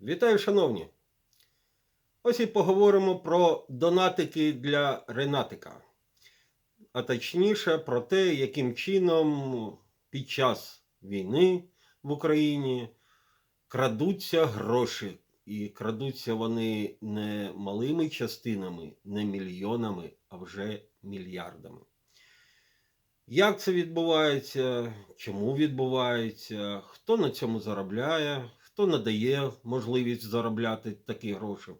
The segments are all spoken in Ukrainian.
Вітаю, шановні! Ось і поговоримо про донатики для Ренатика. А точніше про те, яким чином під час війни в Україні крадуться гроші. І крадуться вони не малими частинами, не мільйонами, а вже мільярдами. Як це відбувається? Чому відбувається? Хто на цьому заробляє? Хто надає можливість заробляти такі гроші?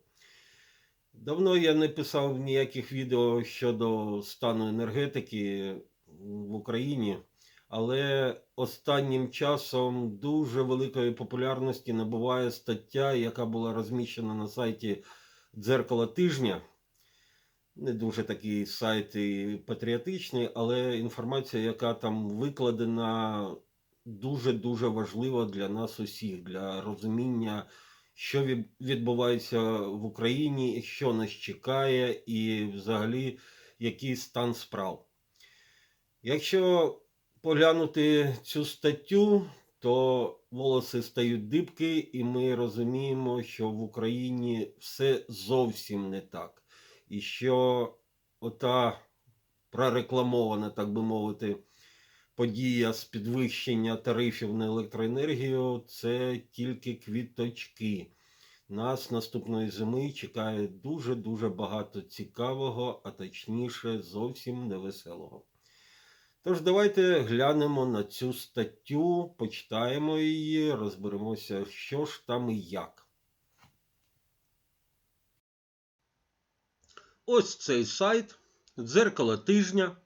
Давно я не писав ніяких відео щодо стану енергетики в Україні, але останнім часом дуже великої популярності набуває стаття, яка була розміщена на сайті Дзеркало тижня не дуже такий сайт і патріотичний, але інформація, яка там викладена, дуже-дуже важлива для нас усіх, для розуміння, що відбувається в Україні, що нас чекає, і взагалі який стан справ. Якщо поглянути цю статтю, то волоси стають дибки, і ми розуміємо, що в Україні все зовсім не так і що ота прорекламована, так би мовити, подія з підвищення тарифів на електроенергію це тільки квіточки. Нас наступної зими чекає дуже-дуже багато цікавого, а точніше, зовсім невеселого. Тож давайте глянемо на цю статтю, почитаємо її, розберемося, що ж там і як. Ось цей сайт, дзеркало тижня.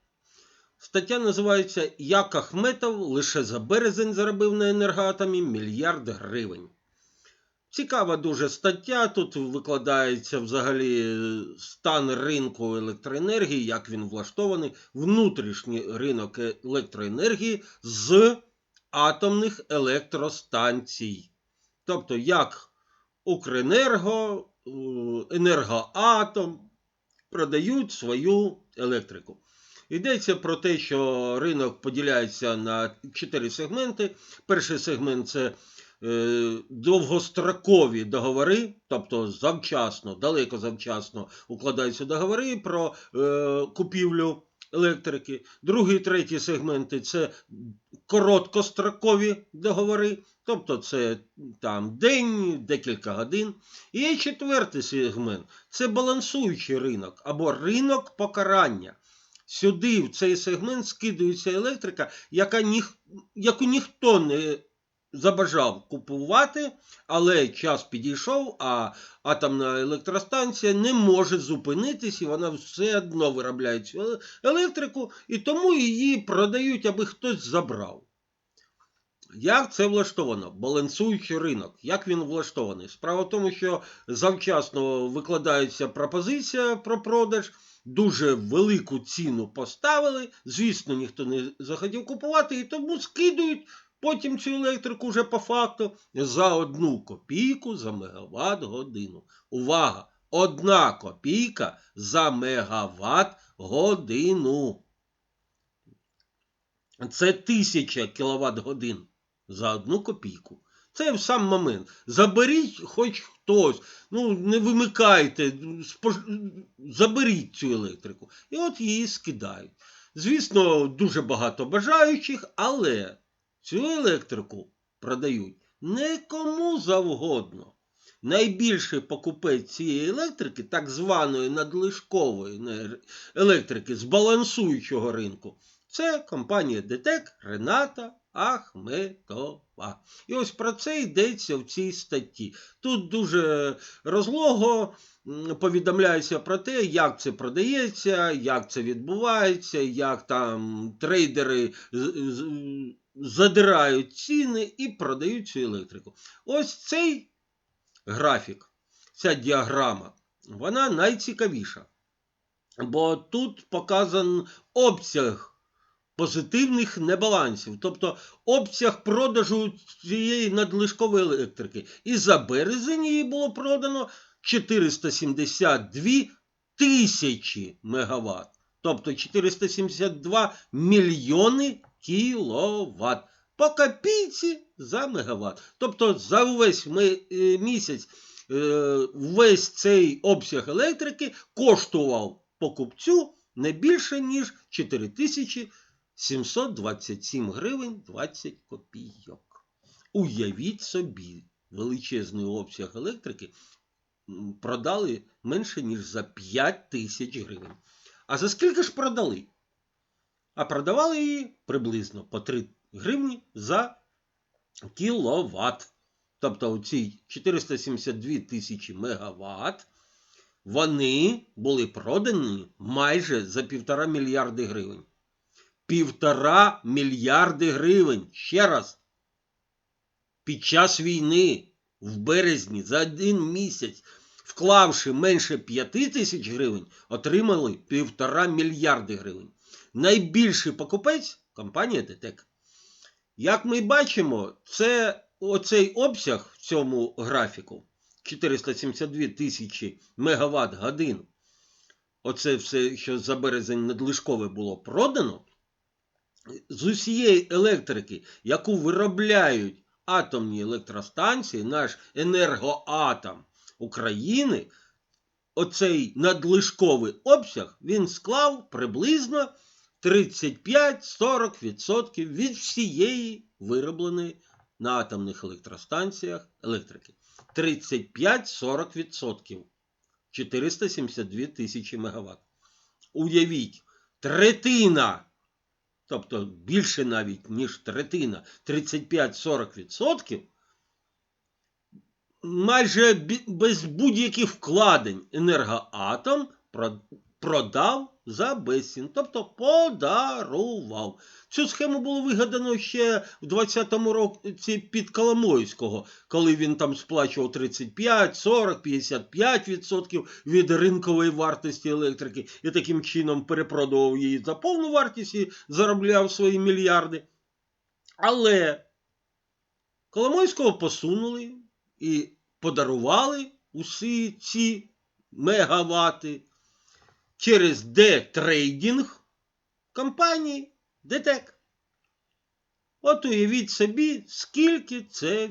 Стаття називається Як Ахметов лише за березень заробив на енергоатомі мільярд гривень. Цікава дуже стаття. Тут викладається взагалі стан ринку електроенергії, як він влаштований, внутрішній ринок електроенергії з атомних електростанцій. Тобто, як Укренерго, е, Енергоатом продають свою електрику. Йдеться про те, що ринок поділяється на чотири сегменти. Перший сегмент це е, довгострокові договори, тобто завчасно, далеко завчасно укладаються договори про е, купівлю електрики. Другий і третій сегменти це короткострокові договори, тобто це там день, декілька годин. І четвертий сегмент це балансуючий ринок або ринок покарання. Сюди, в цей сегмент, скидується електрика, яка ніх, яку ніхто не забажав купувати, але час підійшов, а атомна електростанція не може зупинитись, і вона все одно виробляє цю електрику, і тому її продають, аби хтось забрав. Як це влаштовано? Балансуючий ринок. Як він влаштований? Справа в тому, що завчасно викладається пропозиція про продаж, дуже велику ціну поставили. Звісно, ніхто не захотів купувати, і тому скидують потім цю електрику вже по факту за одну копійку за мегаватт годину. Увага! Одна копійка за мегаватт годину. Це тисяча кіловат годин за одну копійку. Це сам момент. Заберіть хоч хтось, ну не вимикайте, спож- заберіть цю електрику. І от її скидають. Звісно, дуже багато бажаючих, але цю електрику продають не кому завгодно. Найбільший покупець цієї електрики, так званої надлишкової електрики з балансуючого ринку, це компанія ДТЕК Рената Ахметова. І ось про це йдеться в цій статті. Тут дуже розлого повідомляється про те, як це продається, як це відбувається, як там трейдери задирають ціни і продають цю електрику. Ось цей графік, ця діаграма, вона найцікавіша. Бо тут показан обсяг позитивних небалансів, тобто обсяг продажу цієї надлишкової електрики. І за березень її було продано 472 тисячі мегаватт. Тобто 472 мільйони кіловат. по копійці за мегаватт. Тобто за увесь е, місяць е, весь цей обсяг електрики коштував покупцю не більше, ніж 4727 гривень 20 копійок. Уявіть собі, величезний обсяг електрики продали менше, ніж за 5 тисяч гривень. А за скільки ж продали? А продавали її приблизно по 3 гривні за кіловат. Тобто оці 472 тисячі мегаватт, вони були продані майже за півтора мільярди гривень. Півтора мільярди гривень. Ще раз. Під час війни в березні за один місяць, вклавши менше 5 тисяч гривень, отримали півтора мільярди гривень. Найбільший покупець компанія ДТЕК. Як ми бачимо, це оцей обсяг в цьому графіку 472 тисячі мегаватт годин. Оце все, що за березень надлишкове було продано. З усієї електрики, яку виробляють атомні електростанції, наш енергоатом України, оцей надлишковий обсяг він склав приблизно 35-40% від всієї виробленої на атомних електростанціях електрики. 35-40%. 472 тисячі мегаватт. Уявіть, третина, тобто більше навіть, ніж третина, 35-40%, майже без будь-яких вкладень енергоатом продав за безцін, тобто подарував. Цю схему було вигадано ще в 20-му році під Коломойського, коли він там сплачував 35, 40, 55 відсотків від ринкової вартості електрики і таким чином перепродував її за повну вартість і заробляв свої мільярди. Але Коломойського посунули і подарували усі ці мегавати через детрейдинг компанії ДТЕК. От уявіть собі, скільки це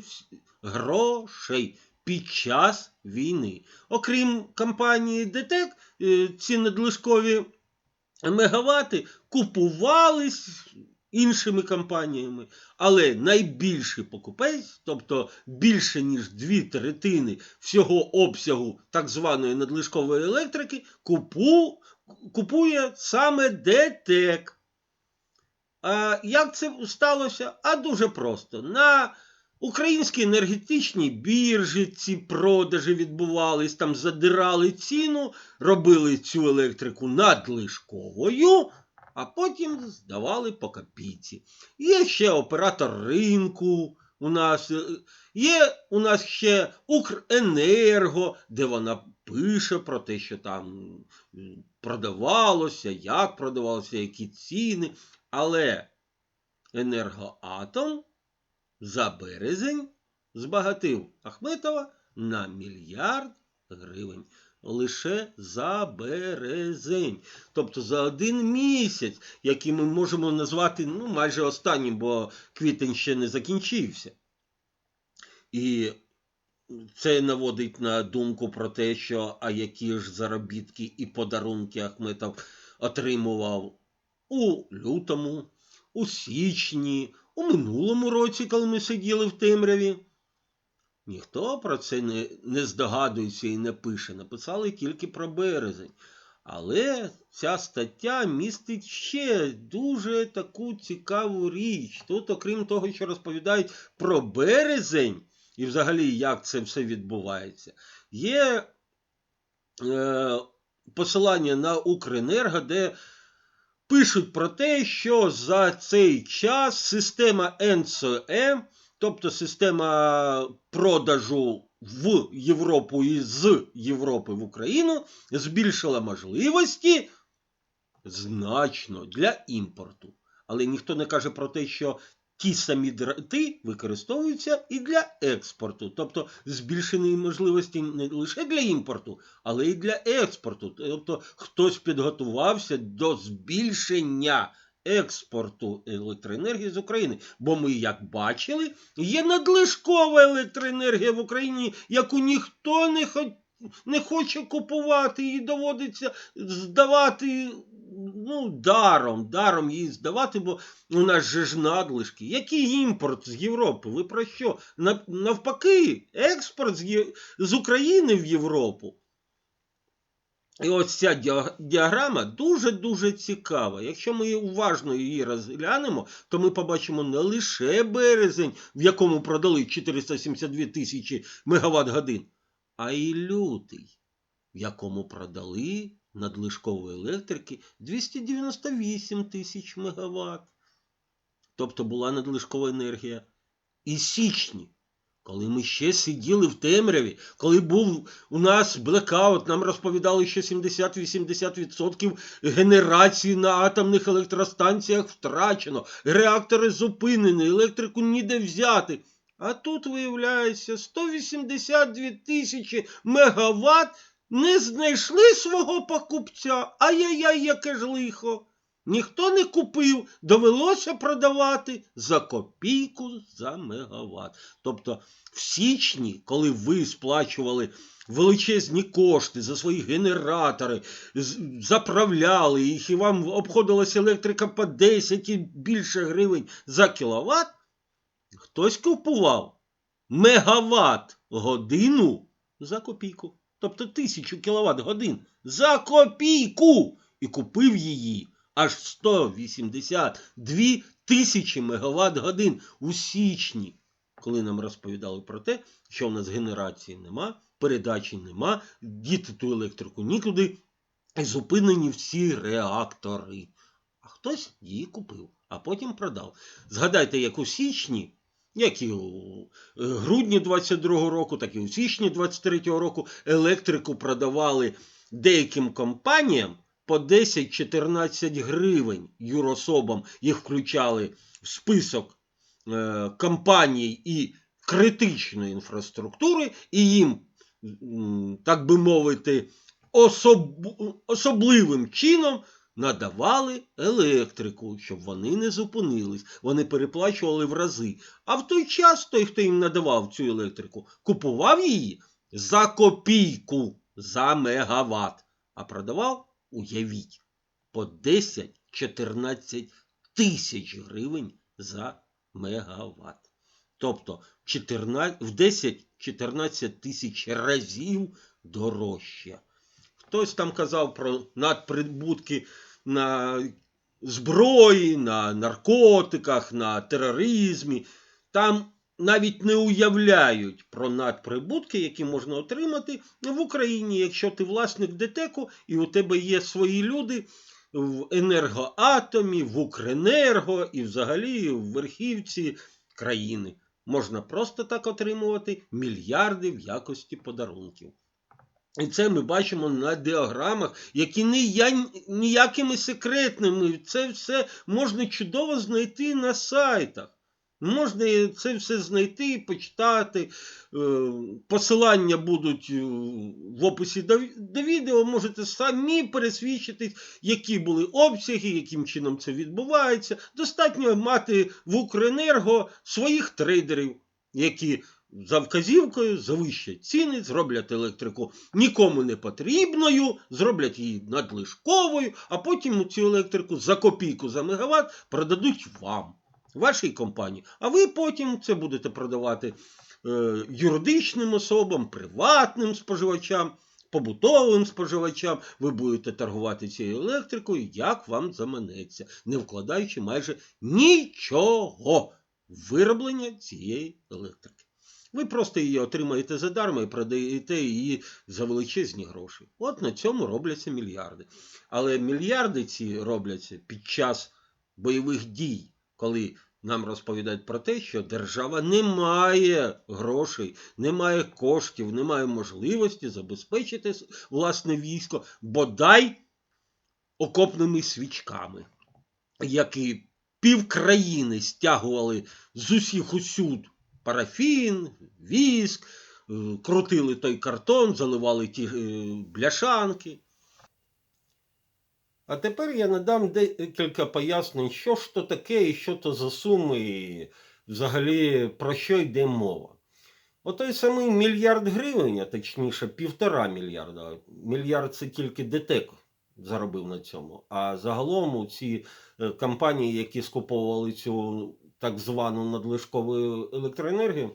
грошей під час війни. Окрім компанії ДТЕК, е, ці надлишкові мегавати купувались іншими компаніями, але найбільший покупець, тобто більше ніж дві третини всього обсягу так званої надлишкової електрики, купу, купує саме ДТЕК. А як це сталося? А дуже просто. На українській енергетичній біржі ці продажі відбувались, там задирали ціну, робили цю електрику надлишковою, а потім здавали по копійці. Є ще оператор ринку. У нас е, є у нас ще Укренерго, де вона пише про те, що там продавалося, як продавалося, які ціни. Але енергоатом за березень збагатив Ахметова на мільярд гривень. Лише за березень. Тобто за один місяць, який ми можемо назвати ну, майже останнім, бо квітень ще не закінчився. І це наводить на думку про те, що а які ж заробітки і подарунки Ахметов отримував у лютому, у січні, у минулому році, коли ми сиділи в темряві. Ніхто про це не, не здогадується і не пише. Написали тільки про березень. Але ця стаття містить ще дуже таку цікаву річ. Тут, окрім того, що розповідають про березень і взагалі як це все відбувається, є е, посилання на Укренерго, де пишуть про те, що за цей час система НСЕ, тобто система продажу в Європу і з Європи в Україну, збільшила можливості значно для імпорту. Але ніхто не каже про те, що ті самі дроти використовуються і для експорту. Тобто збільшені можливості не лише для імпорту, але й для експорту. Тобто хтось підготувався до збільшення експорту електроенергії з України. Бо ми, як бачили, є надлишкова електроенергія в Україні, яку ніхто не, хо... не хоче купувати, її доводиться здавати ну, даром, даром її здавати, бо у нас же ж надлишки. Який імпорт з Європи? Ви про що? Навпаки, експорт з України в Європу. І ось ця діаграма дуже-дуже цікава. Якщо ми уважно її розглянемо, то ми побачимо не лише березень, в якому продали 472 тисячі мегаватт годин, а й лютий, в якому продали надлишкової електрики 298 тисяч мегаватт. Тобто була надлишкова енергія. І січні, коли ми ще сиділи в темряві, коли був у нас блекаут, нам розповідали, що 70-80% генерації на атомних електростанціях втрачено, реактори зупинені, електрику ніде взяти. А тут, виявляється, 182 тисячі мегаватт не знайшли свого покупця. Ай-яй-яй, яке ж лихо. Ніхто не купив, довелося продавати за копійку за мегаватт. Тобто в січні, коли ви сплачували величезні кошти за свої генератори, заправляли їх, і вам обходилася електрика по 10 і більше гривень за кіловат, хтось купував мегаватт годину за копійку. Тобто тисячу кіловат годин за копійку. І купив її аж 182 тисячі мегаватт годин у січні, коли нам розповідали про те, що в нас генерації нема, передачі нема, діти ту електрику нікуди, і зупинені всі реактори. А хтось її купив, а потім продав. Згадайте, як у січні, як і у е, грудні 22-го року, так і у січні 23-го року електрику продавали деяким компаніям по 10-14 гривень юрособам. Їх включали в список е, компаній і критичної інфраструктури, і їм, так би мовити, особ... особливим чином надавали електрику, щоб вони не зупинились. Вони переплачували в рази. А в той час той, хто їм надавав цю електрику, купував її за копійку за мегаватт, а продавав, уявіть, по 10-14 тисяч гривень за мегаватт. Тобто 14, в 10-14 тисяч разів дорожче. Хтось там казав про надприбутки на зброї, на наркотиках, на тероризмі. Там навіть не уявляють про надприбутки, які можна отримати в Україні, якщо ти власник ДТЕКу і у тебе є свої люди в енергоатомі, в Укренерго і взагалі в верхівці країни. Можна просто так отримувати мільярди в якості подарунків. І це ми бачимо на діаграмах, які не є ніякими секретними. Це все можна чудово знайти на сайтах. Можна це все знайти, почитати. Е, Посилання будуть е, в описі до, відео. Можете самі пересвідчитись, які були обсяги, яким чином це відбувається. Достатньо мати в Укренерго своїх трейдерів, які за вказівкою завищать ціни, зроблять електрику нікому не потрібною, зроблять її надлишковою, а потім цю електрику за копійку за мегаватт продадуть вам, вашій компанії. А ви потім це будете продавати е, юридичним особам, приватним споживачам. Побутовим споживачам ви будете торгувати цією електрикою, як вам заманеться, не вкладаючи майже нічого в вироблення цієї електрики. Ви просто її отримаєте задарма і продаєте її за величезні гроші. От на цьому робляться мільярди. Але мільярди ці робляться під час бойових дій, коли нам розповідають про те, що держава не має грошей, не має коштів, не має можливості забезпечити власне військо, бодай окопними свічками, які півкраїни стягували з усіх усюд парафін, віск, е, крутили той картон, заливали ті е, бляшанки. А тепер я надам декілька пояснень, що ж то таке і що то за суми, і взагалі про що йде мова. Отой самий мільярд гривень, а точніше півтора мільярда. Мільярд це тільки ДТЕК заробив на цьому. А загалом ці е, компанії, які скуповували цю так звану надлишкову електроенергію,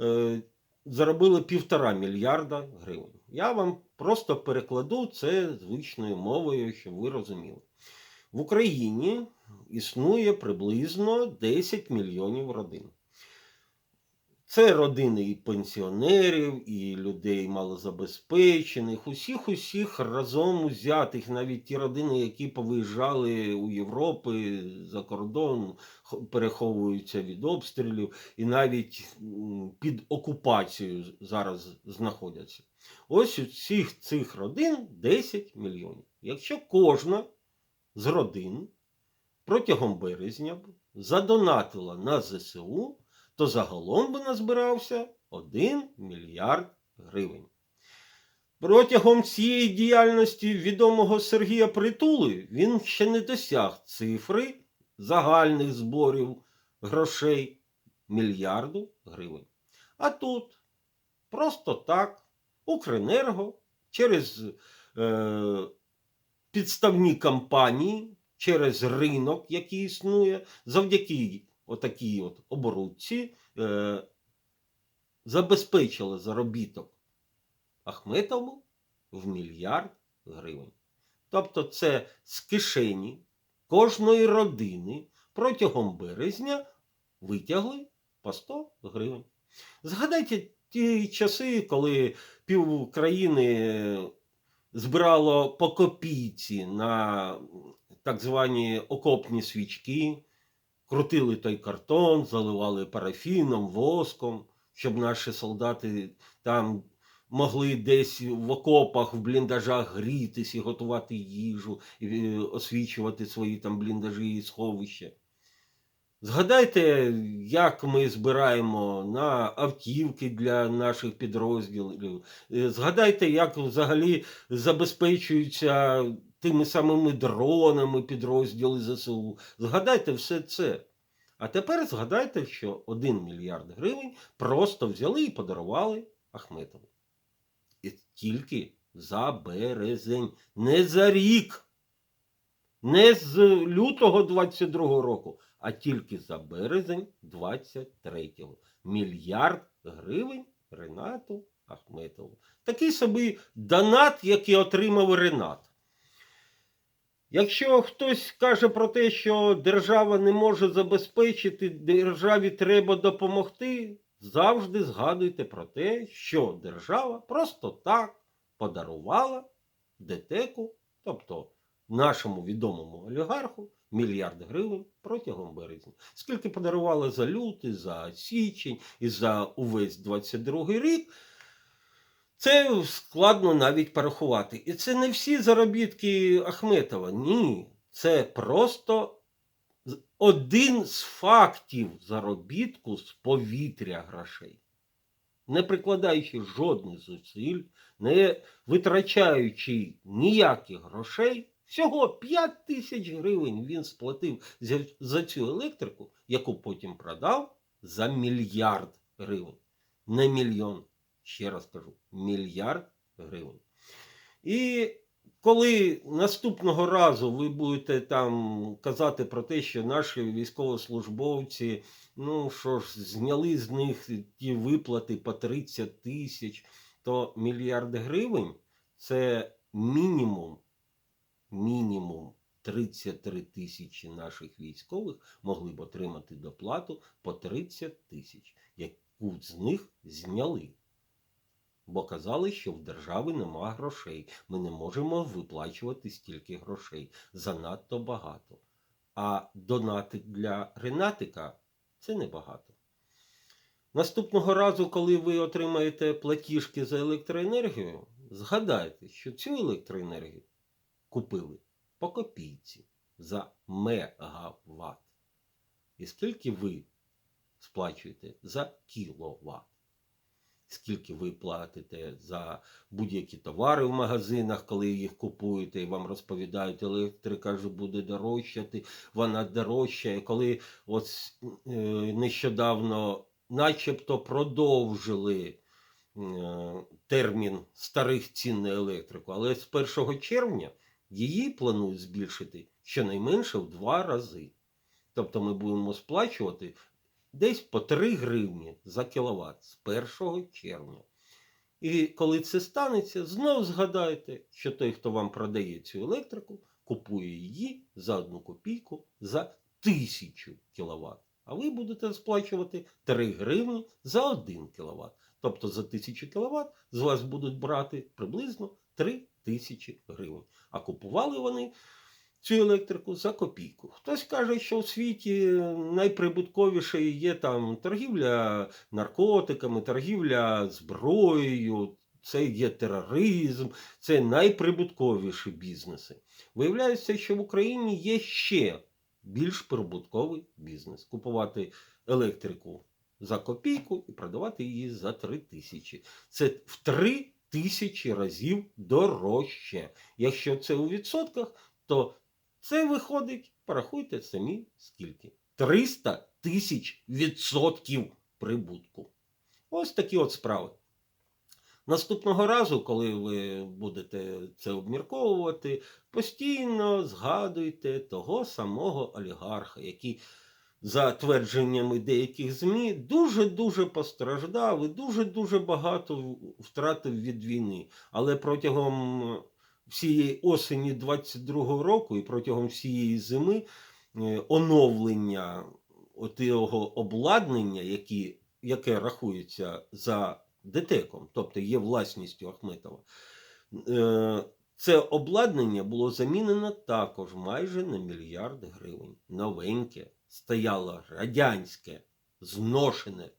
е, заробили півтора мільярда гривень. Я вам просто перекладу це звичною мовою, щоб ви розуміли. В Україні існує приблизно 10 мільйонів родин. Це родини і пенсіонерів, і людей малозабезпечених, усіх усіх разом узятих, навіть ті родини, які повиїжджали у Європи за кордон, переховуються від обстрілів і навіть під окупацією зараз знаходяться. Ось у всіх цих родин 10 мільйонів. Якщо кожна з родин протягом березня задонатила на ЗСУ, то загалом би назбирався 1 мільярд гривень. Протягом цієї діяльності відомого Сергія Притули він ще не досяг цифри загальних зборів грошей мільярду гривень. А тут просто так Укренерго через е, підставні компанії, через ринок, який існує, завдяки отакій от оборудці е, забезпечили заробіток Ахметову в мільярд гривень. Тобто це з кишені кожної родини протягом березня витягли по 100 гривень. Згадайте ті часи, коли пів країни збирало по копійці на так звані окопні свічки, крутили той картон, заливали парафіном, воском, щоб наші солдати там могли десь в окопах, в бліндажах грітись і готувати їжу, і е, освічувати свої там бліндажі і сховища. Згадайте, як ми збираємо на автівки для наших підрозділів. Е, Згадайте, як взагалі забезпечуються тими самими дронами підрозділи ЗСУ. Згадайте все це. А тепер згадайте, що 1 мільярд гривень просто взяли і подарували Ахметову. І тільки за березень, не за рік, не з лютого 22 року, а тільки за березень 23-го. Мільярд гривень Ренату Ахметову. Такий собі донат, який отримав Ренат. Якщо хтось каже про те, що держава не може забезпечити, державі треба допомогти, завжди згадуйте про те, що держава просто так подарувала ДТЕКу, тобто нашому відомому олігарху, мільярд гривень протягом березня. Скільки подарувала за лютий, за січень і за увесь 22 рік, це складно навіть порахувати. І це не всі заробітки Ахметова. Ні. Це просто один з фактів заробітку з повітря грошей. Не прикладаючи жодних зусиль, не витрачаючи ніяких грошей, всього 5 тисяч гривень він сплатив за, цю електрику, яку потім продав за мільярд гривень. Не мільйон. Ще раз кажу, мільярд гривень. І коли наступного разу ви будете там казати про те, що наші військовослужбовці, ну що ж, зняли з них ті виплати по 30 тисяч, то мільярд гривень це мінімум, мінімум 33 тисячі наших військових могли б отримати доплату по 30 тисяч, яку з них зняли. Бо казали, що в держави нема грошей. Ми не можемо виплачувати стільки грошей. Занадто багато. А донати для Ренатика це небагато. Наступного разу, коли ви отримаєте платіжки за електроенергію, згадайте, що цю електроенергію купили по копійці за мегаватт. І скільки ви сплачуєте за кіловат? Скільки ви платите за будь-які товари в магазинах, коли їх купуєте, і вам розповідають, електрика ж буде дорожчати, вона дорожчає. Коли от е, нещодавно начебто продовжили е, термін старих цін на електрику, але з 1 червня її планують збільшити щонайменше в два рази. Тобто ми будемо сплачувати десь по 3 гривні за кіловат з 1 червня. І коли це станеться, знов згадайте, що той, хто вам продає цю електрику, купує її за одну копійку за тисячу кіловат. А ви будете сплачувати 3 гривні за 1 кіловат. Тобто за 1000 кіловат з вас будуть брати приблизно 3 тисячі гривень. А купували вони цю електрику за копійку. Хтось каже, що в світі найприбутковіше є там торгівля наркотиками, торгівля зброєю, це є тероризм, це найприбутковіші бізнеси. Виявляється, що в Україні є ще більш прибутковий бізнес. Купувати електрику за копійку і продавати її за 3 тисячі. Це в 3 тисячі разів дорожче. Якщо це у відсотках, то це виходить, порахуйте самі скільки. 300 тисяч відсотків прибутку. Ось такі от справи. Наступного разу, коли ви будете це обмірковувати, постійно згадуйте того самого олігарха, який, за твердженнями деяких ЗМІ, дуже-дуже постраждав і дуже-дуже багато втратив від війни. Але протягом всієї осені 22-го року і протягом всієї зими е, оновлення отого обладнання, які, яке рахується за ДТЕКом, тобто є власністю Ахметова, е, це обладнання було замінено також майже на мільярд гривень. Новеньке, стояло радянське, зношене,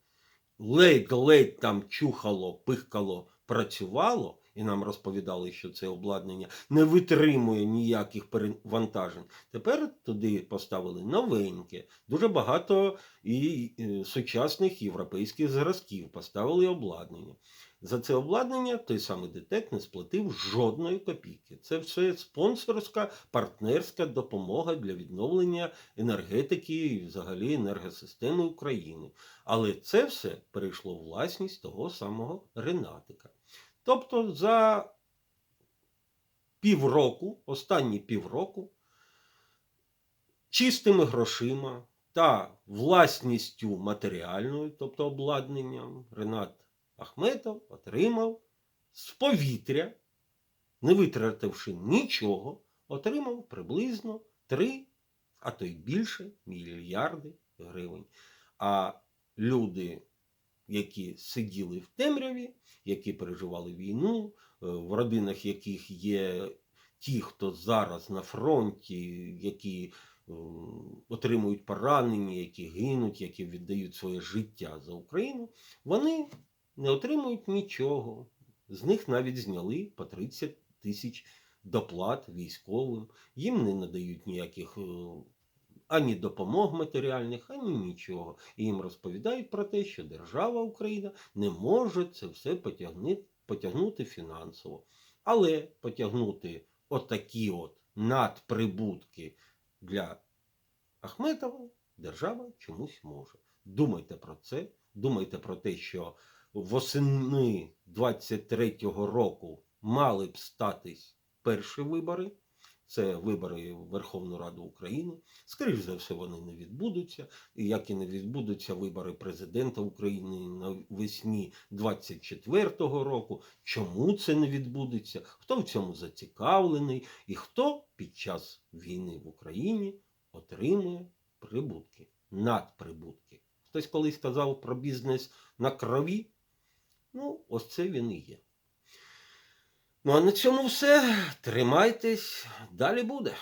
ледь-ледь там чухало, пихкало, працювало, і нам розповідали, що це обладнання не витримує ніяких перевантажень. Тепер туди поставили новеньке, дуже багато і сучасних європейських зразків поставили обладнання. За це обладнання той самий ДТЕК не сплатив жодної копійки. Це все спонсорська партнерська допомога для відновлення енергетики і взагалі енергосистеми України. Але це все перейшло в власність того самого Ренатика. Тобто за півроку, останні півроку, чистими грошима та власністю матеріальною, тобто обладнанням, Ренат Ахметов отримав з повітря, не витративши нічого, отримав приблизно 3, а то й більше мільярди гривень. А люди, які сиділи в темряві, які переживали війну, е, в родинах яких є ті, хто зараз на фронті, які е, отримують поранення, які гинуть, які віддають своє життя за Україну, вони не отримують нічого. З них навіть зняли по 30 тисяч доплат військовим. Їм не надають ніяких е, ані допомог матеріальних, ані нічого. І їм розповідають про те, що держава Україна не може це все потягнути, потягнути фінансово. Але потягнути отакі от надприбутки для Ахметова держава чомусь може. Думайте про це, думайте про те, що восени 23-го року мали б статись перші вибори. Це вибори в Верховну Раду України. Скоріше за все, вони не відбудуться. І як і не відбудуться вибори президента України навесні 24-го року. Чому це не відбудеться? Хто в цьому зацікавлений, і хто під час війни в Україні отримує прибутки, надприбутки? Хтось колись сказав про бізнес на крові. Ну, ось це він і є. Ну, а на цьому все. Тримайтесь, далі буде.